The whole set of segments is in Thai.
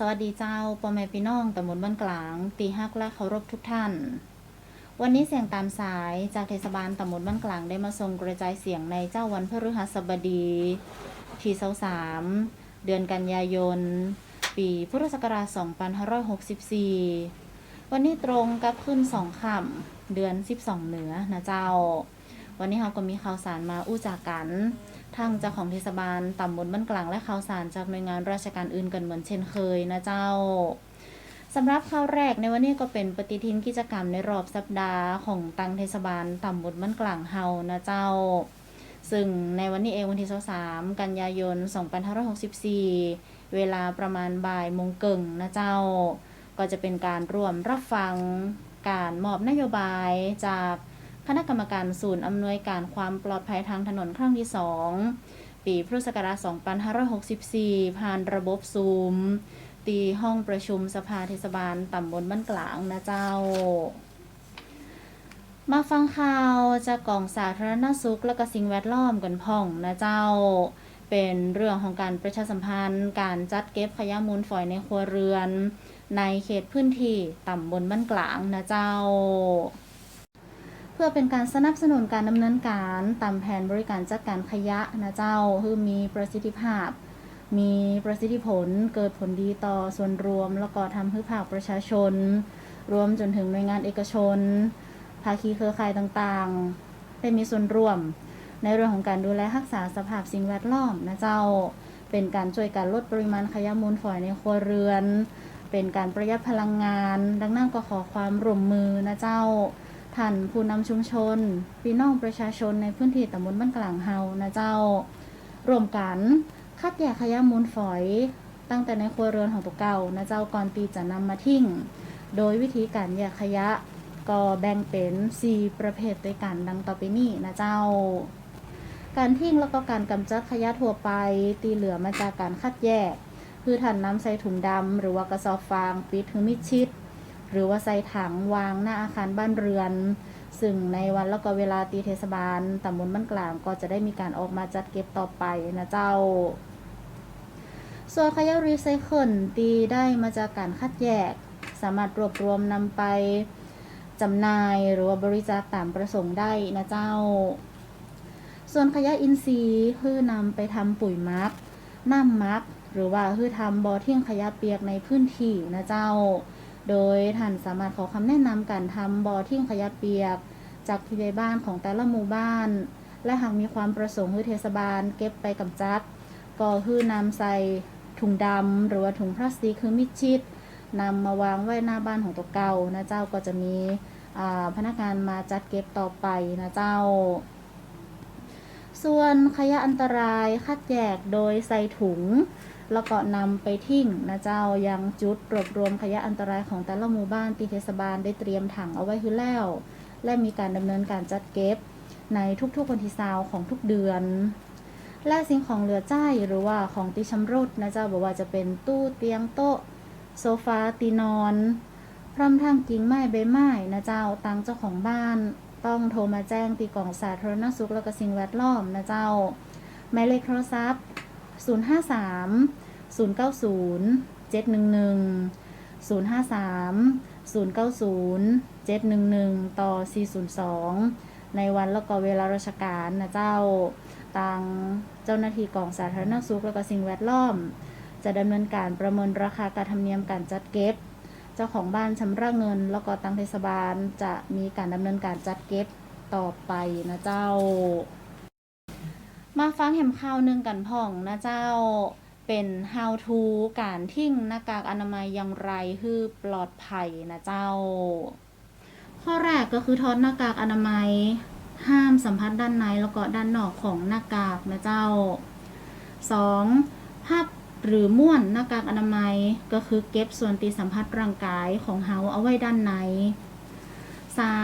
สวัสดีเจ้าพ่อแม่พี่น้องตำบลบ้านกลาง ตีฮักและเคารพทุกท่าน วันนี้เสียงตามสายจากเทศบาลตำบลบ้านกลางได้มาส่งกระจายเสียงในเจ้าวันพฤหัสบดีที่23เดือนกันยายน ปีพุทธศักราช2564 วันนี้ตรงกับขึ้นสองค่ำเดือน 12 เหนือนะเจ้า วันนี้เราก็มีข่าวสารมาอู้จากกัน ทางเจ้าของเทศบาลตำบลบ้านกลางและข่าวสารจากหน่วยงานราชการอื่นกันเหมือนเช่นเคยนะเจ้าสำหรับข่าวแรกในวันนี้ก็เป็นปฏิทินกิจกรรมในรอบสัปดาห์ของตังเทศบาลตำบลบ้านกลางเฮานะเจ้า ซึ่งในวันนี้เองวันที่23กันยายน 2564 เวลาประมาณบ่ายโมงเกิงนะเจ้า ก็จะเป็นการร่วมรับฟังการมอบนโยบายจาก คณะกรรมการศูนย์อำนวยการความปลอดภัยทางถนนครั้งที่ 2 ปีพุทธศักราช2564 ผ่านระบบซูม ตีห้องประชุมสภาเทศบาลตำบลบ้านกลางนะเจ้า มาฟังข่าวจากกองสาธารณสุขและก็สิ่งแวดล้อมกันพ่องนะเจ้าเป็นเรื่องของการประชาสัมพันธ์ การจัดเก็บขยะมูลฝอยในครัวเรือน ในเขตพื้นที่ ตำบลบ้านกลางนะเจ้า เพื่อเป็นการสนับสนุนการดำเนินการตามแผนบริการจัดการขยะนะเจ้าคือมีประสิทธิภาพ มีประสิทธิผลเกิดผลดีต่อส่วนรวม แล้วก็ทำให้ภาคประชาชน รวมจนถึงหน่วยงานเอกชน ภาคีเครือข่ายต่างๆ ได้มีส่วนร่วม ในเรื่องของการดูแลรักษาสภาพสิ่งแวดล้อมนะเจ้าเป็นการช่วยการลดปริมาณขยะมูลฝอยในครัวเรือน เป็นการประหยัดพลังงาน ดังนั้นก็ขอความร่วมมือนะเจ้า ท่านผู้นำชุมชน พี่น้องประชาชนในพื้นที่ตำบลบ้านกลางเฮานะเจ้ารวมกันคัดแยกขยะมูลฝอย ตั้งแต่ในครัวเรือนของตัวเก่านะเจ้าก่อนตีจะนำมาทิ้ง โดยวิธีการแยกขยะก็แบ่งเป็น 4 ประเภทด้วยกันดังต่อไปนี้นะเจ้า การทิ้งแล้วก็การกำจัดขยะทั่วไปตีเหลือมาจากการคัดแยก คือท่านนำใส่ถุงดำหรือว่ากระสอบฟาง ปิดถึงมิดชิด หรือว่าใส่ถังวางหน้าอาคารบ้านเรือน ซึ่งในวันแล้วก็เวลาตีเทศบาลตำบลบ้านกลางก็จะได้มีการออกมาจัดเก็บต่อไปนะเจ้า ส่วนขยะรีไซเคิลตีได้มาจากการคัดแยก สามารถรวบรวมนำไปจำหน่ายหรือว่าบริจาคตามประสงค์ได้นะเจ้า ส่วนขยะอินทรีย์คือนำไปทำปุ๋ยหมักน้ำหมัก หรือว่าคือทำบ่อเที่ยงขยะเปียกในพื้นที่นะเจ้า โดยท่านสามารถขอคำแนะนำการทำบ่อที่ยงขยะเปียก จากผู้ใหญ่บ้านของแต่ละหมู่บ้าน และหากมีความประสงค์คือเทศบาล เก็บไปกำจัด ก็คือนำใส่ถุงดำหรือว่าถุงพลาสติกคือมิดชิดนำมาวางไว้หน้าบ้านของตัวเก่านะเจ้าก็จะมีพนักงานมาจัดเก็บต่อไปนะเจ้า ส่วนขยะอันตรายคัดแยกโดยใส่ถุง แล้วก็นำไปทิ้งนะเจ้ายังจุดรวบรวมขยะอันตรายของแต่ละหมู่บ้านตีเทศบาลได้เตรียมถังเอาไว้คือแล้ว และมีการดำเนินการจัดเก็บในทุกๆวันที่ซาวของทุกเดือน และสิ่งของเหลือใจหรือว่าของตีชำรุดนะเจ้าบอกว่าจะเป็นตู้เตียงโต๊ะ โซฟาตีนอน พร้อมทั้งกิ่งไม้ใบไม้นะเจ้าตังเจ้าของบ้าน ต้องโทรมาแจ้งตีกล่องสาธารณสุขและก็สิ่งแวดล้อมนะเจ้าหมายเลขโทรศัพท์ 053 090 711 053 090 711 ต่อ 402 ในวันแล้วก็เวลาราชการนะเจ้าทางเจ้าหน้าที่กองสาธารณสุขและก็สิ่งแวดล้อม จะดำเนินการประเมินราคาการธรรมเนียมการจัดเก็บ เจ้าของบ้านชำระเงิน แล้วก็ตังเทศบาลจะมีการดำเนินการจัดเก็บต่อไปนะเจ้า มาฟังแหมข่าวหนึ่งกันพ่องนะเจ้าเป็น how to การทิ้งหน้ากากอนามัยอย่างไรคือปลอดภัยนะเจ้า ข้อแรกก็คือถอดหน้ากากอนามัย ห้ามสัมผัสด้านในแล้วก็ด้านนอกของหน้ากากนะเจ้า 2. พับหรือม้วนหน้ากากอนามัยก็คือเก็บส่วนตีสัมผัสร่างกายของเฮาเอาไว้ด้านใน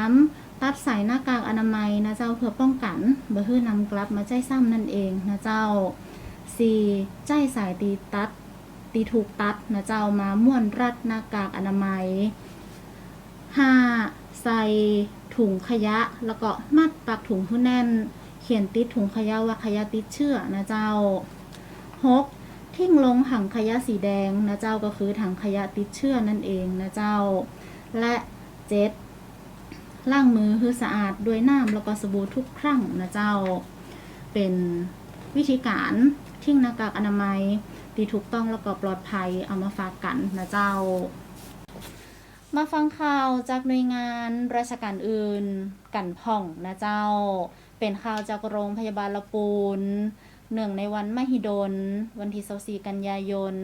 3. ตัดสายหน้ากากอนามัยนะเจ้าเพื่อป้องกันบ่ฮื้อนำกลับมาใจซ้ำนั่นเองนะเจ้า 4. ใจสายตีตัดตีถูกตัดนะเจ้ามาม้วนรัดหน้ากากอนามัย 5. ใส่ถุงขยะแล้วก็มัดปากถุงให้แน่น เขียนติดถุงขยะว่าขยะติดเชื้อนะเจ้า 6. ทิ้งลงถังขยะสีแดงนะเจ้าก็คือถังขยะติดเชื้อนั่นเองนะเจ้า และเจ็ด ล้างมือให้สะอาดด้วยน้ำแล้วก็สบู่ทุกครั้งนะเจ้า เป็นวิธีการทิ้งหน้ากากอนามัยที่ถูกต้องแล้วก็ปลอดภัยเอามาฝากกันนะเจ้า มาฟังข่าวจากหน่วยงานราชการอื่นกันพ่องนะเจ้า เป็นข่าวจากโรงพยาบาลละปูนเนื่องในวันมหิดล วันที่24กันยายน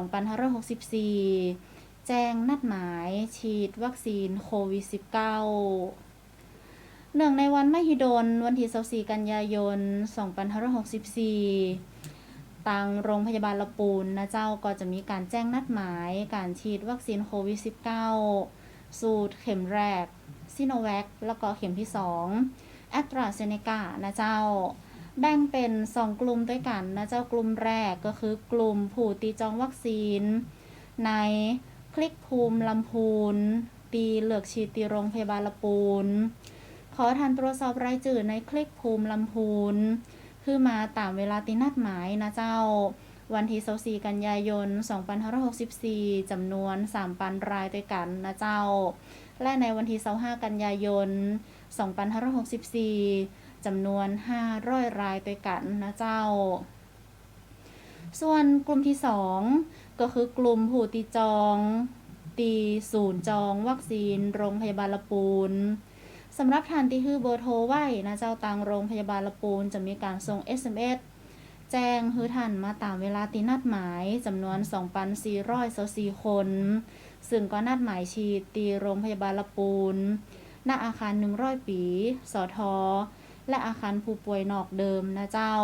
2564 แจ้งนัดหมายฉีดวัคซีนโควิด -19 เนื่องในวันมหิดล วันที่24กันยายน 2564 ทางโรงพยาบาลละปูนนะเจ้าก็จะมีการแจ้งนัดหมายการฉีดวัคซีนโควิด -19 สูตรเข็มแรกซิโนแวคแล้วก็เข็มที่2แอตราเซเนกานะเจ้า แบ่งเป็น 2 กลุ่มด้วยกันนะเจ้ากลุ่มแรกก็คือกลุ่มผู้ตีจองวัคซีนใน คลิกภูมิลำพูนตีเหลือกฉีตีโรงพยาบาลละปูนขอทันตรวจสอบรายจื่อในคลิกภูมิลำพูนคือมาตามเวลาตีนัดหมายนะเจ้า วันที่24กันยายน 2564จำนวน 3 ปันรายด้วยกันนะเจ้า และในวันที่25กันยายน 2564จำนวน 500 รายด้วยกันนะเจ้า ส่วนกลุ่มที่ 2 ก็คือกลุ่มผู้ตีจอง ตีศูนย์จองวัคซีน โรงพยาบาลละปูนสำหรับท่านที่ฮือเบอร์โทรไว้นะเจ้าตังโรงพยาบาลละปูนจะมีการส่ง SMS แจ้งฮือท่านมาตามเวลาตีนัดหมายจำนวน 2,424 คน ซึ่งก็นัดหมายฉีดตีโรงพยาบาลละปูนณอาคาร 100 ปี สอทอและอาคารผู้ป่วยนอกเดิมนะเจ้า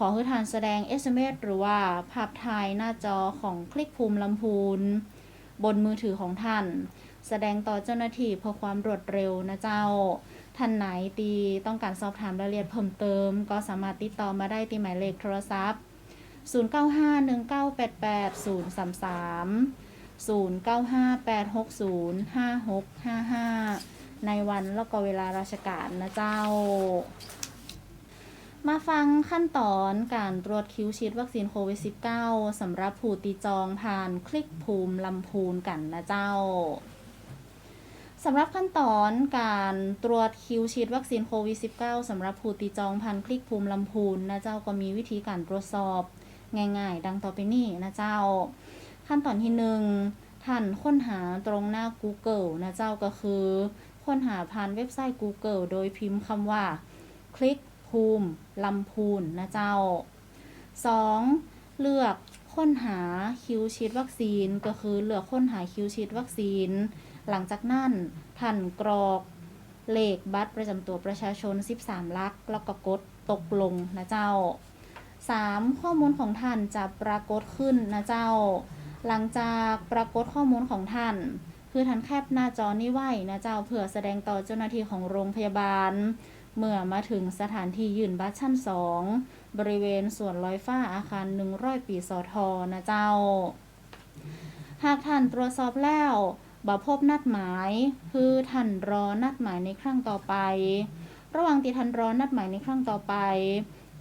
ขอให้ทานแสดง SMS หรือว่าภาพถ่ายหน้าจอของคลิกภูมิลำพูน บนมือถือของท่าน แสดงต่อเจ้าหน้าที่เพื่อความรวดเร็วนะเจ้า ท่านไหนตีต้องการสอบถามรายละเอียดเพิ่มเติม ก็สามารถติดต่อมาได้ที่หมายเลขโทรศัพท์ 0951988033 0958605655 ในวันแล้วก็เวลาราชการนะเจ้า มาฟังขั้นตอนการตรวจคิวฉีดวัคซีนโควิด -19 สำหรับผู้ตีจองผ่านคลิกภูมิลำพูนกันนะเจ้าสำหรับขั้นตอนการตรวจคิวฉีดวัคซีนโควิด -19 สำหรับผู้ตีจองผ่านคลิกภูมิลำพูนนะเจ้าก็มีวิธีการตรวจสอบง่ายๆ ดังต่อไปนี้นะเจ้า ขั้นตอนที่หนึ่งท่านค้นหาตรงหน้า Google นะเจ้าก็คือ ค้นหาผ่านเว็บไซต์ Google โดยพิมพ์คำว่าคลิก ภูมิลำพูนนะเจ้า 2. เลือกค้นหาคิวฉีดวัคซีนก็คือเลือกค้นหาคิวฉีดวัคซีน หลังจากนั้นท่านกรอกเลขบัตรประจำตัวประชาชน 13หลัก แล้วก็กดตกลงนะเจ้า 3. ข้อมูลของท่านจะปรากฏขึ้นนะเจ้า หลังจากปรากฏข้อมูลของท่าน คือท่านแคปหน้าจอนี้ไว้นะเจ้าเพื่อแสดงต่อเจ้าหน้าที่ของโรงพยาบาล เมื่อมาถึงสถานที่ยืนบัตรชั้น2บริเวณส่วนลอยฟ้าอาคาร100ปีสอทอนะเจ้า หากท่านตรวจสอบแล้วบ่พบนัดหมายคือท่านรอนัดหมายในครั้งต่อไป ระหว่างที่ท่านรอนัดหมายในครั้งต่อไป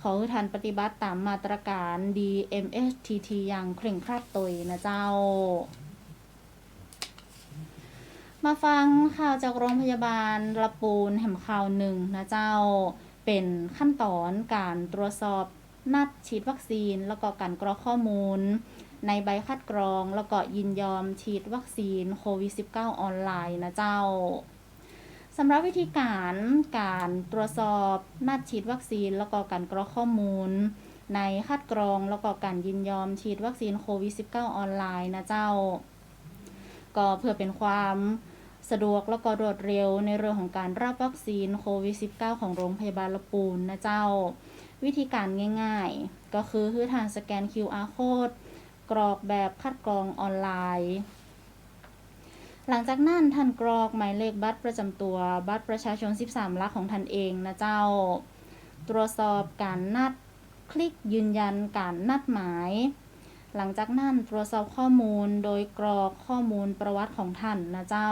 ขอให้ท่านปฏิบัติตามมาตรการ DMSTT อย่างเคร่งครัดตยนะเจ้า มาฟังข่าวจากโรงพยาบาลละปูนแห่มข่าวหนึ่งนะเจ้าเป็นขั้นตอนการตรวจสอบนัดฉีดวัคซีน แล้วก็การกรอกข้อมูล ในใบคัดกรองแล้วก็ยินยอมฉีดวัคซีนโควิด -19 ออนไลน์นะเจ้าสำหรับวิธีการการตรวจสอบนัดฉีดวัคซีน แล้วก็การกรอกข้อมูล ในคัดกรองแล้วก็การยินยอมฉีดวัคซีนโควิด -19 ออนไลน์นะเจ้า ก็เพื่อเป็นความ สะดวกแล้วก็รวดเร็วในเรื่องของการรับวัคซีนโควิด -19 ของโรงพยาบาลละปูนนะเจ้า วิธีการง่ายๆ ก็คือคือทานสแกน QR code กรอกแบบคัดกรองออนไลน์ หลังจากนั้นท่านกรอกหมายเลขบัตรประจำตัวบัตรประชาชน 13หลักของท่านเองนะเจ้า ตรวจสอบการนัดคลิกยืนยันการนัดหมาย หลังจากนั้นตรวจสอบข้อมูลโดยกรอกข้อมูลประวัติของท่านนะเจ้า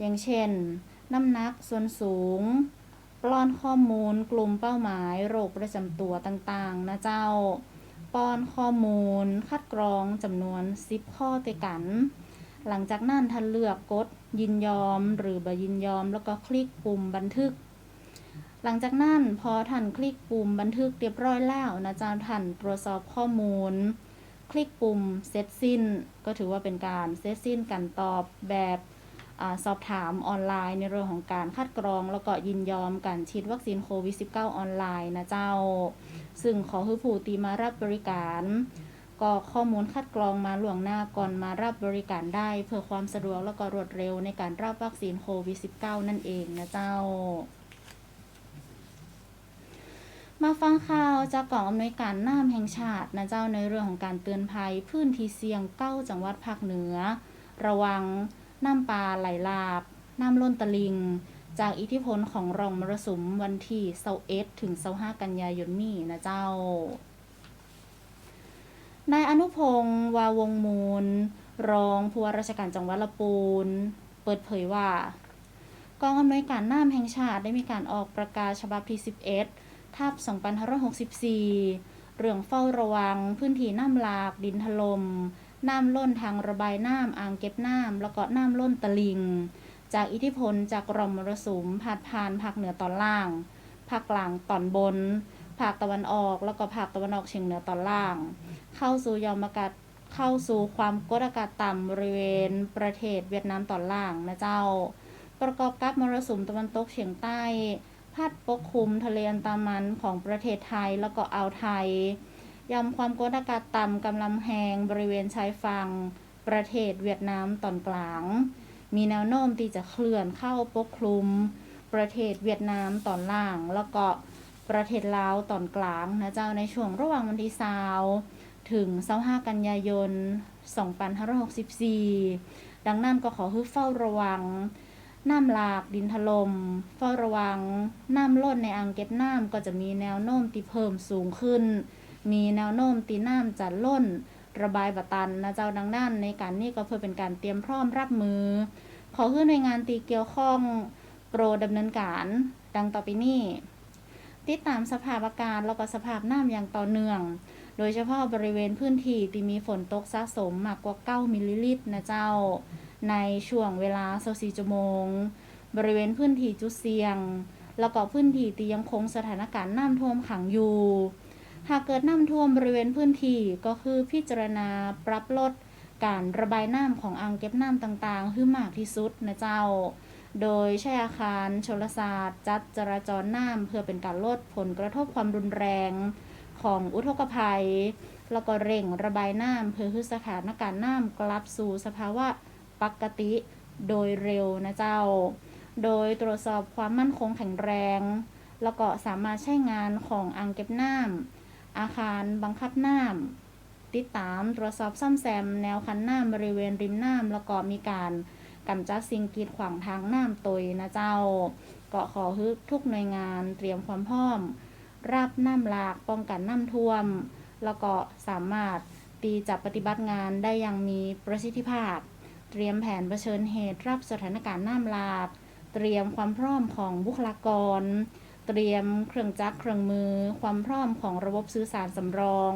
อย่างเช่น น้ำหนักส่วนสูง ปล้อนข้อมูลกลุ่มเป้าหมายโรคประจำตัวต่างๆ นะเจ้า ป้อนข้อมูล คัดกรองจำนวน 10 ข้อตวกัน หลังจากนั้นท่านเลือกกดยินยอมหรือบ่ยินยอม แล้วก็คลิกปุ่มบันทึกหลังจากนั้นพอท่านคลิกปุ่มบันทึกเรียบร้อยแล้วนะเจ้าท่านตรวจสอบข้อมูล คลิกปุ่มเสร็จสิ้น ก็ถือว่าเป็นการเสร็จสิ้นการตอบแบบ สอบถามออนไลน์ในเรื่องของการคัดกรอง แล้วก็ยินยอมการฉีดวัคซีนโควิด -19 ออนไลน์นะเจ้า ซึ่งขอให้ผู้ตีมารับบริการกรอข้อมูลคัดกรองมาล่วงหน้าก่อนมารับบริการได้ เพื่อความสะดวกแล้วก็รวดเร็วในการรับวัคซีนโควิด -19 นั่นเองนะเจ้า มาฟังข่าวจากกองอำนวยการน้ำแห่งชาตินะเจ้าในเรื่องของการเตือนภัยพื้นที่เสี่ยงเก้าจังหวัดภาคเหนือ ระวัง น้ำปลาไหลหลาก น้ำล้นตลิง จากอิทธิพลของร่องมรสุมวันที่21ถึง25กันยายนนี้นะเจ้านายอนุพงศ์วาวงมูล รองผู้ว่าราชการจังหวัดละปูน เปิดเผยว่ากองอำนวยการน้ำแห่งชาติได้มีการออกประกาศฉบับที่ 11 ทับ 2564 เรื่องเฝ้าระวังพื้นที่น้ำหลากดินถลม่ม น้ำล้นทางระบายน้ำอ่างเก็บน้ำแล้วก็น้ำล้นตลิง จากอิทธิพลจากร่องมรสุมพาดผ่านภาคเหนือตอนล่างภาคกลางตอนบนภาคตะวันออกแล้วก็ภาคตะวันออกเฉียงเหนือตอนล่าง เข้าสู่ยอมอากาศเข้าสู่ความกดอากาศต่ำบริเวณประเทศเวียดนามตอนล่างนะเจ้า ประกอบกับมรสุมตะวันตกเฉียงใต้ พัดปกคลุมทะเลอันดามันของประเทศไทยแล้วก็อ่าวไทย ยอมความกดอากาศต่ำกำลังแหงบริเวณชายฝั่งประเทศเวียดนามตอนกลาง มีแนวโน้มที่จะเคลื่อนเข้าปกคลุม ประเทศเวียดนามตอนล่าง แล้วก็ประเทศลาวตอนกลางนะเจ้าในช่วงระหว่างวันที่20ถึง25กันยายน 2564 ดังนั้นก็ขอให้เฝ้าระวัง น้ำหลากดินถลม่มเฝ้าระวัง น้ำล้นในอ่างเก็บน้ำก็จะมีแนวโน้มที่เพิ่มสูงขึ้น มีแนวโน้มตีน้ำจะล้น ระบายบะตันนะเจ้าดังนั้น ในการนี้ก็เพื่อเป็นการเตรียมพร้อมรับมือ ขอขึ้นในวยงานตีเกี่ยวข้องโปรดำเนินการดังต่อไปนี้ติดตามสภาพอากาศแล้วก็สภาพน้ำอย่างต่อเนื่อง โดยเฉพาะบริเวณพื้นที่ที่มีฝนตกสะสมมากกว่า 9 มิลลิลิตรนะเจ้า ในช่วงเวลา24ชั่วโมง บริเวณพื้นที่จุดเสี่ยง แล้วก็พื้นที่ที่ยังคงสถานการณ์น้ำท่วมขังอยู่ หากเกิดน้ำท่วมบริเวณพื้นที่ก็คือพิจารณาปรับลดการระบายน้ำของอ่างเก็บน้ำต่างๆให้มากที่สุดนะเจ้า โดยใช้อาคารชลศาสตร์ จัดจราจรน้ำเพื่อเป็นการลดผลกระทบความรุนแรงของอุทกภัย แล้วก็เร่งระบายน้ำเพื่อให้สถานการณ์น้ำกลับสู่สภาวะปกติโดยเร็วนะเจ้า โดยตรวจสอบความมั่นคงแข็งแรง แล้วก็สามารถใช้งานของอ่างเก็บน้ำ อาคารบังคับน้ำติดตามตรวจสอบซ่อมแซม แนวคันน้ำบริเวณริมน้ำแล้วก็มีการกำจัดสิ่งกีดขวางทางน้ำตยนะเจ้าก็ขอให้ทุกหน่วยงานเตรียมความพร้อม รับน้ำหลากป้องกันน้ำท่วม แล้วก็สามารถตีจับปฏิบัติงานได้อย่างมีประสิทธิภาพ เตรียมแผนเผชิญเหตุรับสถานการณ์น้ำหลาก เตรียมความพร้อมของบุคลากร เตรียมเครื่องจักรเครื่องมือ ความพร้อมของระบบสื่อสารสำรอง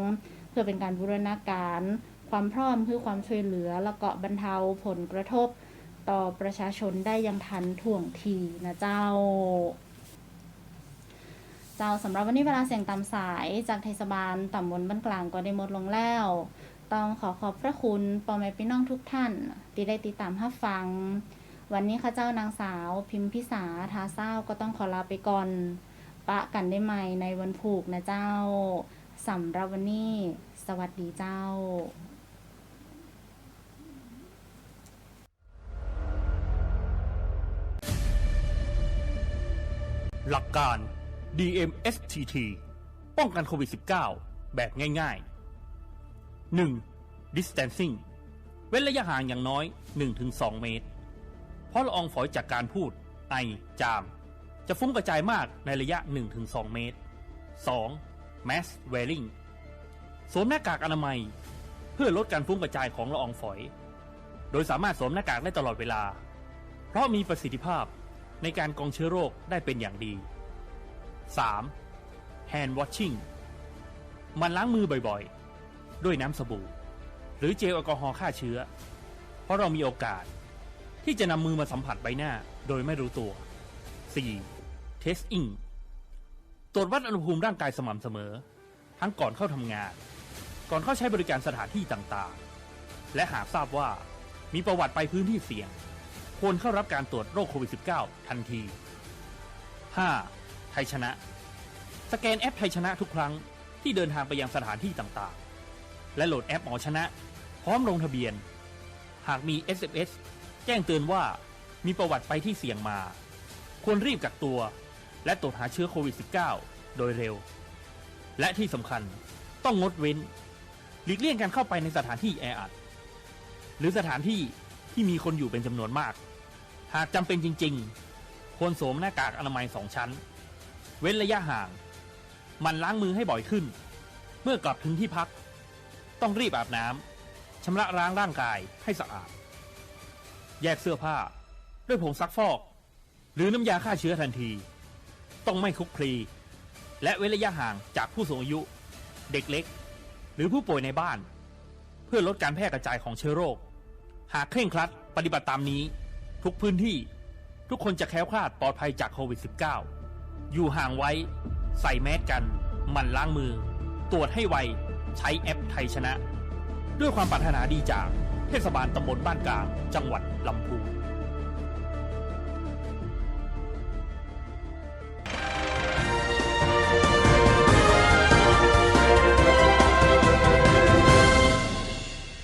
เพื่อเป็นการบูรณาการ ความพร้อมคือความช่วยเหลือ แล้วก็บรรเทาผลกระทบ ต่อประชาชนได้อย่างทันท่วงทีนะเจ้า เจ้าสำหรับวันนี้เวลาเสียงตามสายจากเทศบาลตำบลบ้านกลางก็ได้หมดลงแล้ว ต้องขอขอบพระคุณปอแม่พี่น้องทุกท่าน ที่ได้ติดตามรับฟัง วันนี้ข้าเจ้านางสาวพิมพิสาทาเศร้าก็ต้องขอลาไปก่อน ปะกันได้ใหม่ในวันผูกนะเจ้าสำหรับวันนี้ สวัสดีเจ้าหลักการ DMSTT ป้องกันโควิด -19 แบบง่ายๆ 1. Distancing เว้นระยะห่างอย่างน้อย 1-2 เมตร เพราะละอองฝอยจากการพูด ไอ จาม จะฟุ้งกระจายมากในระยะ 1-2 เมตร 2. Mask Wearing สวมหน้ากากอนามัย เพื่อลดการฟุ้งกระจายของละอองฝอย โดยสามารถสวมหน้ากากได้ตลอดเวลา เพราะมีประสิทธิภาพในการกรองเชื้อโรคได้เป็นอย่างดี 3. Hand washing มันล้างมือบ่อยๆ ด้วยน้ำสบู่ หรือเจลแอลกอฮอล์ฆ่าเชื้อ เพราะเรามีโอกาส ที่จะนำมือมาสัมผัสใบหน้าโดยไม่รู้ตัว 4. Testing ตรวจวัดอุณหภูมิร่างกายสม่ำเสมอ ทั้งก่อนเข้าทำงาน ก่อนเข้าใช้บริการสถานที่ต่างๆ และหากทราบว่ามีประวัติไปพื้นที่เสี่ยง ควรเข้ารับการตรวจโรคโควิด -19 ทันที 5. ไทยชนะ สแกนแอปไทยชนะทุกครั้งที่เดินทางไปยังสถานที่ต่างๆ และโหลดแอปหมอชนะ พร้อมลงทะเบียน หากมี SMS แจ้งเตือนว่ามีประวัติไปที่เสี่ยงมา ควรรีบกักตัว และตรวจหาเชื้อโควิด -19 โดยเร็ว และที่สำคัญต้องงดเว้น หลีกเลี่ยงการเข้าไปในสถานที่แออัด หรือสถานที่ที่มีคนอยู่เป็นจำนวนมาก หากจำเป็นจริง ๆ ควรสวมหน้ากากอนามัยสองชั้น เว้นระยะห่าง มันล้างมือให้บ่อยขึ้น เมื่อกลับถึงที่พัก ต้องรีบอาบน้ำชำระล้างร่างกายให้สะอาด แยกเสื้อผ้า ด้วยผงซักฟอก หรือน้ำยาฆ่าเชื้อทันที ต้องไม่คุกคลี และเว้นระยะห่างจากผู้สูงอายุ เด็กเล็ก หรือผู้ป่วยในบ้าน เพื่อลดการแพร่กระจายของเชื้อโรค หากเคร่งครัดปฏิบัติตามนี้ ทุกพื้นที่ทุกคนจะแคล้วคลาดปลอดภัยจากโควิด -19 อยู่ห่างไว้ ใส่แมสกันหมั่นล้างมือ ตรวจให้ไว ใช้แอปไทยชนะ ด้วยความปรารถนาดีจาก เทศบาลตำบลบ้านกลางจังหวัดลำพูน